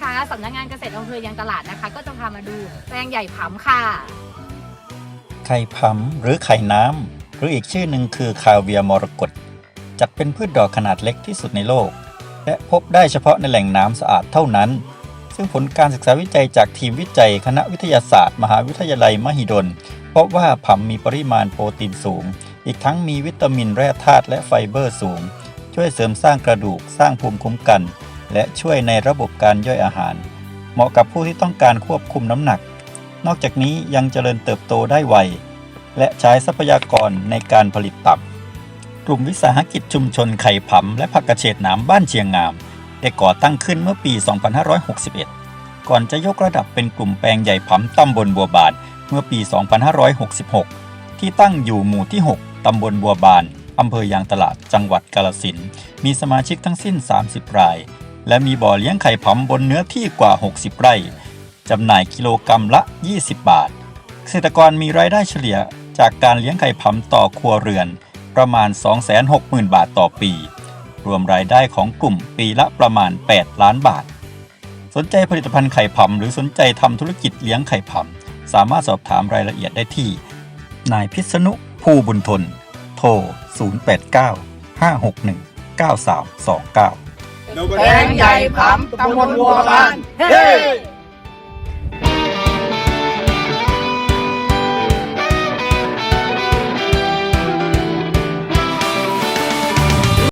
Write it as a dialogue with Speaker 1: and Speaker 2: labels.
Speaker 1: นะคะสำนักงานเกษตรอำเภอยางตลาดนะคะ ก็จะพามาดูแปลงใหญ่ผำค่ะ
Speaker 2: ไข่ผำหรือไข่น้ำหรืออีกชื่อหนึ่งคือคาเวียมรกตจัดเป็นพืชดอกขนาดเล็กที่สุดในโลก และพบได้เฉพาะในแหล่งน้ำสะอาดเท่านั้น ซึ่งผลการศึกษาวิจัยจากทีมวิจัยคณะวิทยาศาสตร์ มหาวิทยาลัยมหิดลพบว่าผำมีปริมาณโปรตีนสูง อีกทั้งมีวิตามินแร่ธาตุและไฟเบอร์สูง ช่วยเสริมสร้างกระดูกสร้างภูมิคุ้มกัน และช่วยในระบบการย่อยอาหาร เหมาะกับผู้ที่ต้องการควบคุมน้ำหนัก นอกจากนี้ยังเจริญเติบโตได้ไว และใช้ทรัพยากรในการผลิตตับ กลุ่มวิสาหกิจชุมชนไข่ผำและผักกระเฉดหนามบ้านเชียงงาม ได้ก่อตั้งขึ้นเมื่อปี 2561 ก่อนจะยกระดับเป็นกลุ่มแปลงใหญ่ผำตำบลบัวบานเมื่อปี 2566 ที่ตั้งอยู่หมู่ที่ 6 ตำบลบัวบานอำเภอยางตลาดจังหวัดกาลสิน มีสมาชิกทั้งสิ้น 30 ราย และมีบ่อเลี้ยงไข่ผำบนเนื้อที่กว่า 60 ไร่จำหน่ายกิโลกรรัมละ 20 บาท เกษตรกรมีรายได้เฉลี่ยจากการเลี้ยงไข่ผำต่อครัวเรือน ประมาณ 260,000 บาทต่อปี รวมรายได้ของกลุ่มปีละประมาณ 8 ล้านบาท สนใจผลิตภัณฑ์ไข่ผำหรือสนใจทำธุรกิจเลี้ยงไข่ผำสามารถสอบถามรายละเอียดได้ที่ นายพิษณุภูบุญทน โทร 089 561 9329
Speaker 3: แปลงใหญ่ผำตำบลวัวบานเฮ้